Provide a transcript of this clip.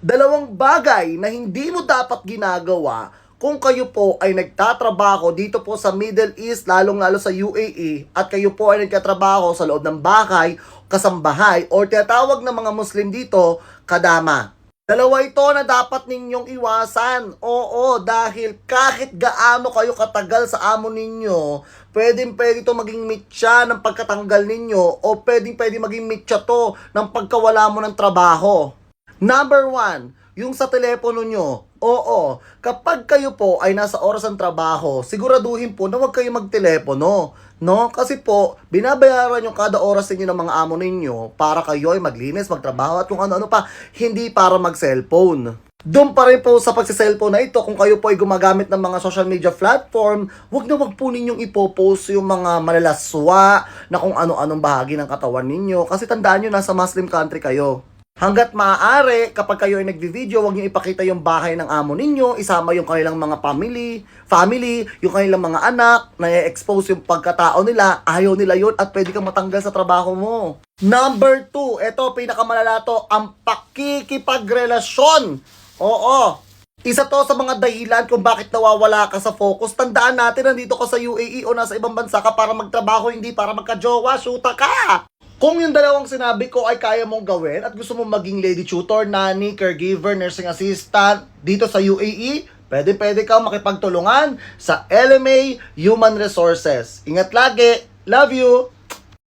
Dalawang bagay na hindi mo dapat ginagawa kung kayo po ay nagtatrabaho dito po sa Middle East, lalong-lalo sa UAE, at kayo po ay nagtatrabaho sa loob ng bahay, kasambahay, or tinatawag ng mga Muslim dito, kadama. Dalawa ito na dapat ninyong iwasan. Oo, dahil kahit gaano kayo katagal sa amo ninyo, pwedeng pwede ito maging mitya ng pagkatanggal ninyo o pwedeng pwede maging mitya to ng pagkawala mo ng trabaho. Number one, yung sa telepono nyo. Oo, kapag kayo po ay nasa oras ng trabaho, siguraduhin po na huwag kayo magtelepono. No? Kasi po, binabayaran yung kada oras ninyo ng mga amo ninyo para kayo ay maglinis, magtrabaho at kung ano-ano pa, hindi para mag-cellphone. Doon pa rin po sa pagsiselfone na ito, kung kayo po ay gumagamit ng mga social media platform, wag na wag po ninyong ipopost yung mga malalaswa na kung ano-anong bahagi ng katawan ninyo. Kasi tandaan nyo, nasa Muslim country kayo. Hanggat maaari, kapag kayo ay nagvi-video, huwag niyo ipakita yung bahay ng amo ninyo, isama yung kanilang mga family, family, yung kanilang mga anak, na expose yung pagkatao nila, ayaw nila yun at pwede kang matanggal sa trabaho mo. Number two, ito pinakamalala to, ang pakikipagrelasyon. Oo, isa to sa mga dahilan kung bakit nawawala ka sa focus. Tandaan natin, nandito ka sa UAE o nasa ibang bansa ka para magtrabaho, hindi para magka-jowa, shoota ka! Kung yung dalawang sinabi ko ay kaya mong gawin at gusto mong maging lady tutor, nanny, caregiver, nursing assistant dito sa UAE, pwede pwede ka makipagtulungan sa LMA Human Resources. Ingat lagi. Love you!